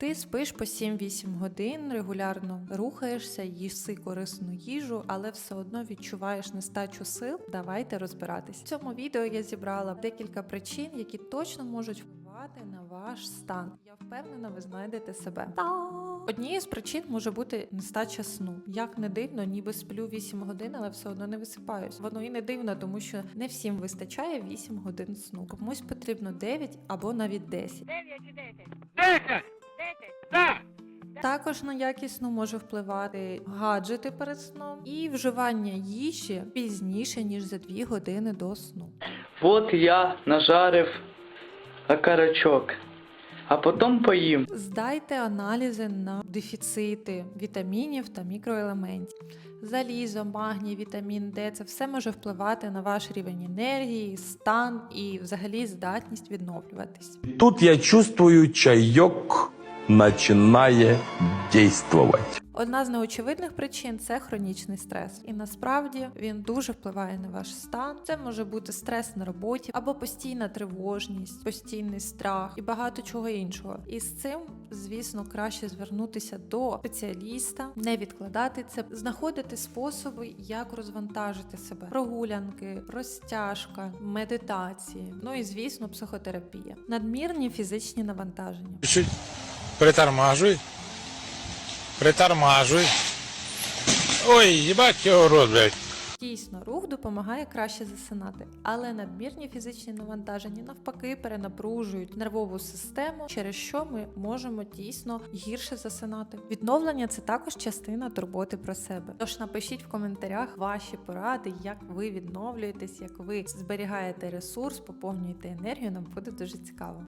Ти спиш по 7-8 годин, регулярно рухаєшся, їси корисну їжу, але все одно відчуваєш нестачу сил. Давайте розбиратись. В цьому відео я зібрала декілька причин, які точно можуть впливати на ваш стан. Я впевнена, ви знайдете себе. Та! Однією з причин може бути нестача сну. Як не дивно, ніби сплю 8 годин, але все одно не висипаюсь. Воно і не дивно, тому що не всім вистачає 8 годин сну. Комусь потрібно 9 або навіть 10. 9 чи 10? 10. Так! Також на якість сну може впливати гаджети перед сном і вживання їжі пізніше ніж за 2 години до сну. Вот я нажарив окорочок, а потом поїм. Здайте аналізи на дефіцити вітамінів та мікроелементів. Залізо, магній, вітамін Д це все може впливати на ваш рівень енергії, стан і взагалі здатність відновлюватись. Тут я чувствую, чаек начинает действовать. Одна з неочевидних причин це хронічний стрес, і насправді він дуже впливає на ваш стан. Це може бути стрес на роботі або постійна тривожність, постійний страх і багато чого іншого. І з цим, звісно, краще звернутися до спеціаліста, не відкладати це, знаходити способи, як розвантажити себе: прогулянки, розтяжка, медитації, ну і звісно, психотерапія, надмірні фізичні навантаження. Притормажуй. Притормажуй. Ой, їбать його рот, блядь. Дійсно, рух допомагає краще засинати, але надмірні фізичні навантаження навпаки перенапружують нервову систему, через що ми можемо дійсно гірше засинати. Відновлення це також частина турботи про себе. Тож напишіть в коментарях ваші поради, як ви відновлюєтесь, як ви зберігаєте ресурс, поповнюєте енергію. Нам буде дуже цікаво.